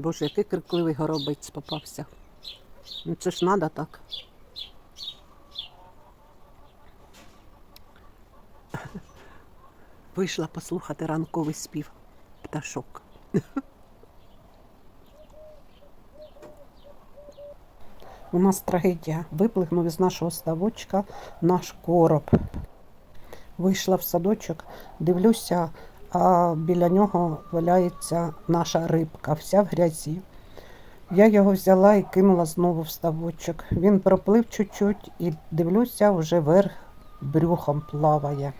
Боже, який крикливий горобець попався. Ну це ж надо так. Вийшла послухати ранковий спів пташок. У нас трагедія. Виплигнув із нашого ставочка наш короб. Вийшла в садочок, дивлюся, а біля нього валяється наша рибка, вся в грязі. Я його взяла і кинула знову в ставочок. Він проплив чуть-чуть і дивлюся, вже верх брюхом плаває.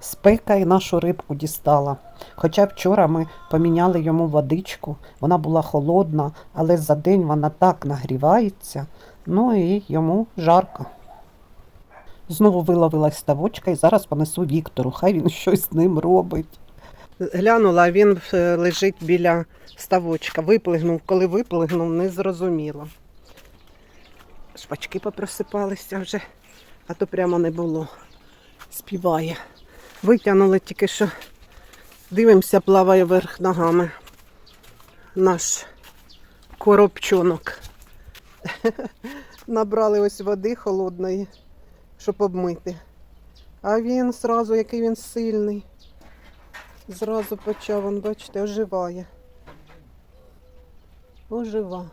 Спека і нашу рибку дістала. Хоча вчора ми поміняли йому водичку, вона була холодна, але за день вона так нагрівається, ну і йому жарко. Знову виловилась ставочка і зараз понесу Віктору, хай він щось з ним робить. Глянула, він е, лежить біля ставочка. Виплигнув, коли виплигнув, не зрозуміло. Шпачки попросипалися вже, а то прямо не було. Співає. Витягнули тільки що. Дивимося, плаває вверх ногами. Наш коробчонок. Набрали ось води холодної, щоб обмити. А він зразу, який він сильний. Зразу почав, он, бачите, оживає. Ожива.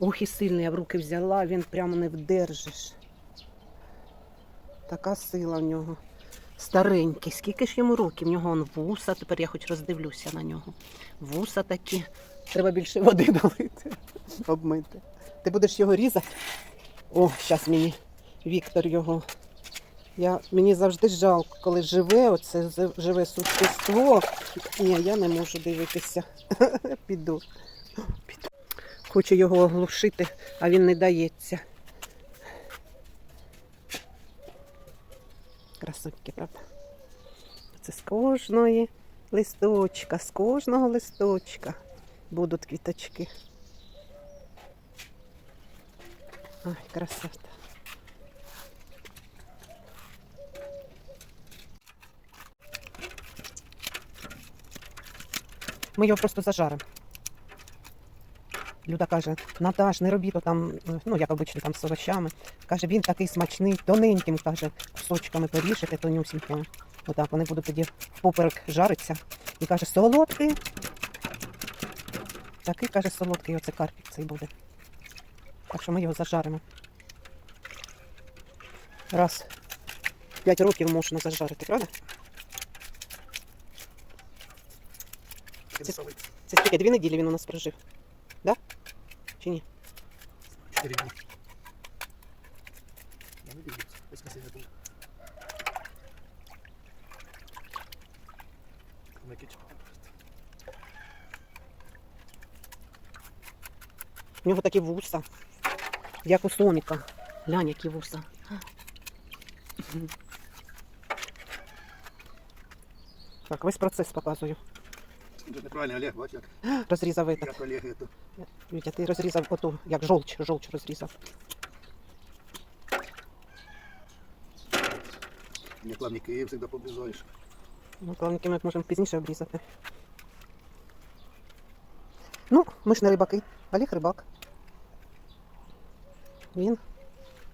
Ох і сильний, я в руки взяла, він прямо не вдержиш. Така сила в нього. Старенький. Скільки ж йому років? В нього он вуса, тепер я хоч роздивлюся на нього. Вуса такі. Треба більше води долити, обмити. Ти будеш його різати? О, зараз мені Віктор його. Я, мені завжди жалко, коли живе, оце живе существо. Ні, я не можу дивитися. Піду. Піду. Хочу його оглушити, а він не дається. Красотки, правда? Це з кожної листочка, з кожного листочка будуть квіточки. Ой, красота. Ми його просто зажаримо. Люда каже, Наташ, не робіть там, ну як обично, там з овощами. Каже, він такий смачний, тоненьким, каже, кусочками поріжете, тонюсінькими. Отак вони будуть тоді впоперек жаритися. І каже, солодкий. Такий каже, солодкий оце карпік цей буде. Так що ми його зажаримо. Раз 5 років можна зажарити, правда? Це, це скільки дві неділі він у нас прожив? Да? Чи ні? Чотири дні. Я не дивлюся. Воскресенье було. На кетчуп просто. У нього такі вуса, як у соміка. Глянь, які вуса. Так, весь процес показую. Неправильно, Олег, бач як. Розрізав этот. Як Олег это. Вітя, ти розрізав оту, як жолч, жолч розрізав. Не плавники завжди поближаєш. Ну, плавники ми можемо пізніше обрізати. Ну, ми ж не рибаки. Олег рибак. Він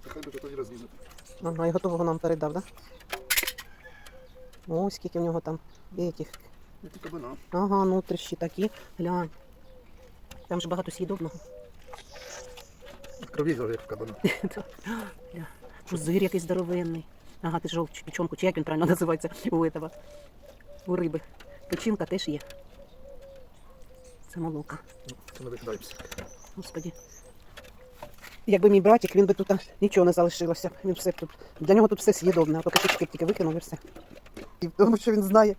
хай би то тоді розрізати. ага, і готового нам передав, так? Да? Ось скільки в нього там етих. Не тільки кабана. Ага, нутрищі такі. Глянь. Там ж багато съїдобного. Крові як в кабана. Пузир якийсь здоровенний. Ага, ти жовч, печонку, чи як він правильно називається у этого, у риби. Печінка теж є. Це молока. Ну, Це ми викидаємося. Господі. Якби мій братик, він би тут нічого не залишилося. Він все тут. Для нього тут все з'їдобне, а то кишечки тільки викинув і все. Тому що він знає,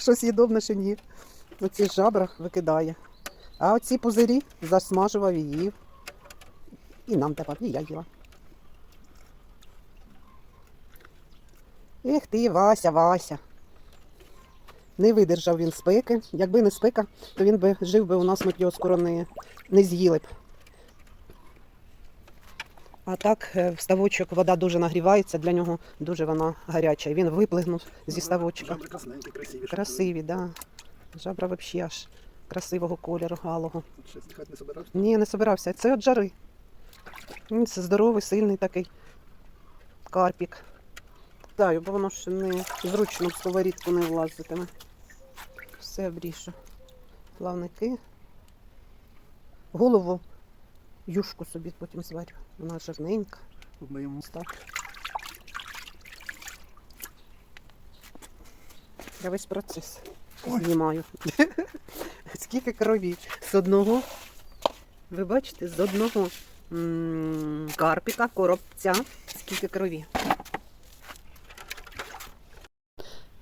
що з'їдобне, що ні. Оці жабра викидає. А оці пузирі засмажував їв. І нам давав, і я їла. Ех ти, Вася, Вася. Не видержав він спеки. Якби не спека, то він би жив би у нас, ми б його скоро не, не з'їли б. А так, е, в ставочок вода дуже нагрівається, для нього дуже вона гаряча. І він виплигнув зі ставочка. Жабри красненькі, красиві. Красиві, так. Да. Жабра взагалі аж красивого кольору галого. Ще здихати не собирався. Ні, не собирався. Це от жари. М, Це здоровий, сильний такий карпік. Так, бо воно ще не зручно в сковорідку не влазитиме. Все обрішу. Плавники. Голову юшку собі потім зварю. Вона жирненька. Йому Так. Я весь процес Ой. знімаю. Скільки крові з одного. Ви бачите, з одного м, карпіка, коробця, скільки крові.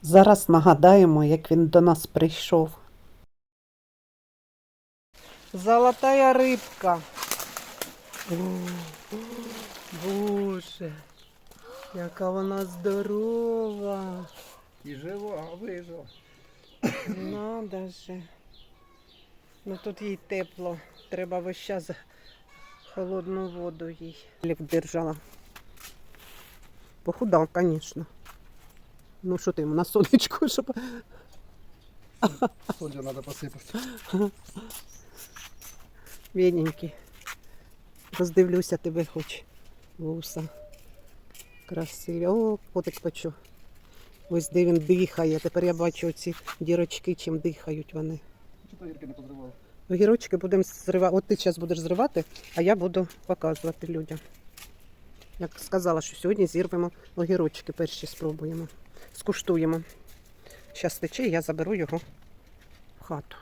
Зараз нагадаємо, як він до нас прийшов. Золотая рибка. О, Боже, яка вона здорова. і жива, вижила. Надо же. Ну тут їй тепло. Треба весь час холодну воду їй. Лік держала. Похудав, звісно. Ну що ти йому на сонечку, щоб. Солью треба посипати. Бідненький. Роздивлюся тебе хоч. Вуса. Красиві. О, потик почу. Ось де він дихає. Тепер я бачу ці дірочки, чим дихають вони. Не позривав? Огірочки будемо зривати. От ти зараз будеш зривати, а я буду показувати людям. Як сказала, що сьогодні зірвемо огірочки, перші спробуємо. Скуштуємо. Зараз тече, і я заберу його в хату.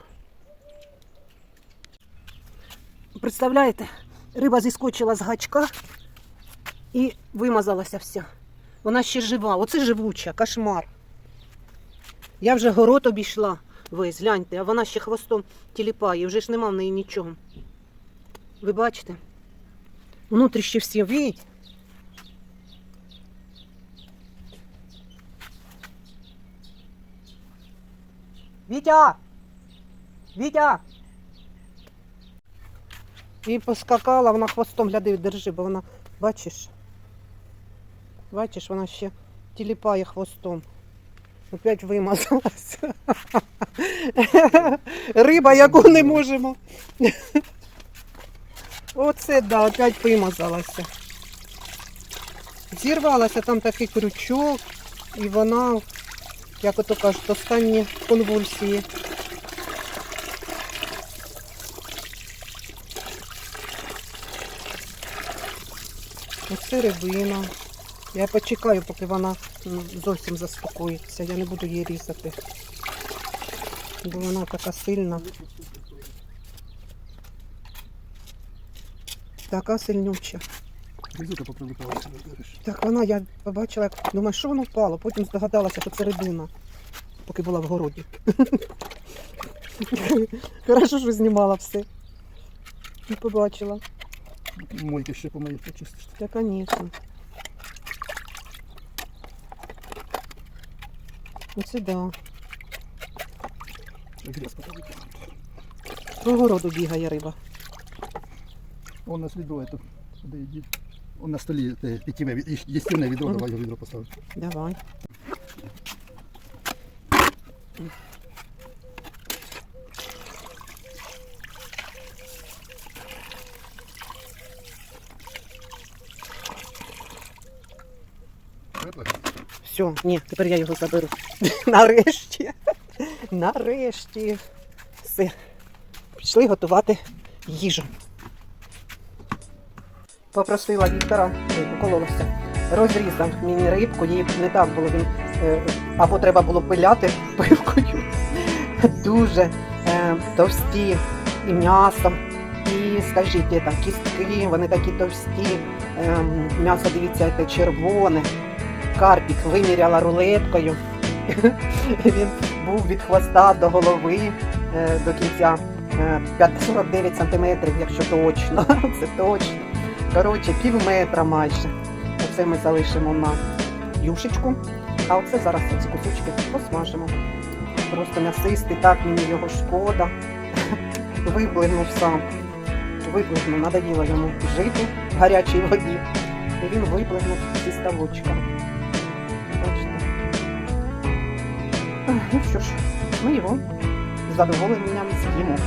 Представляєте, риба зіскочила з гачка і вимазалася вся. Вона ще жива. Оце живуча, кошмар. Я вже город обійшла весь, гляньте, а вона ще хвостом тіліпає, вже ж нема в неї нічого. Ви бачите? Внутрішні всі ви. Вітя! Вітя! І поскакала, вона хвостом гляди, держи, бо вона, бачиш? Бачиш, вона ще тіліпає хвостом. Опять вимазалась. Риба, яку не можемо. Оце, да, опять вимазалася. Зірвалася там такий крючок, і вона, як ото кажуть, останні конвульсії. Оце рибина. Я почекаю, поки вона зовсім заспокоїться. Я не буду її різати. Бо вона така сильна. Така сильнюча. Так вона, я побачила, як думаю, що воно впало. Потім здогадалася, що це рибина, поки була в городі. Хорошо, що знімала все. І побачила. Мойки ще помиє, почистиш. Та, звісно. Оце да. Грязка повикинула. По городу бігає риба. Он на сліду, это, де йдіть. Он на столі питьєве, від- їстівне відро, давай його відро поставити. Давай. Все, ні, тепер я його заберу. Нарешті. Нарешті. Все. Пішли готувати їжу. Попросила Віктора, ой, покололася, розрізав мені рибку, їй не так було він. е, Або треба було пиляти пивкою. Дуже е, товсті і м'ясом. І скажіть, там кістки, вони такі товсті. Е, м'ясо, дивіться, яке червоне. Карпік виміряла рулеткою. Він був від хвоста до голови е, до кінця е, 5 49 сантиметрів, якщо точно. Це точно. Коротше, пів метра майже. Оце ми залишимо на юшечку. А оце зараз ці кусочки посмажимо. Просто м'ясистий, так мені його шкода. Виблигнув сам. Виблигнув, надоїло йому жити в гарячій воді. І він виблигнув зі ставочка. Ну що ж, ми його задоволенням з'їмо.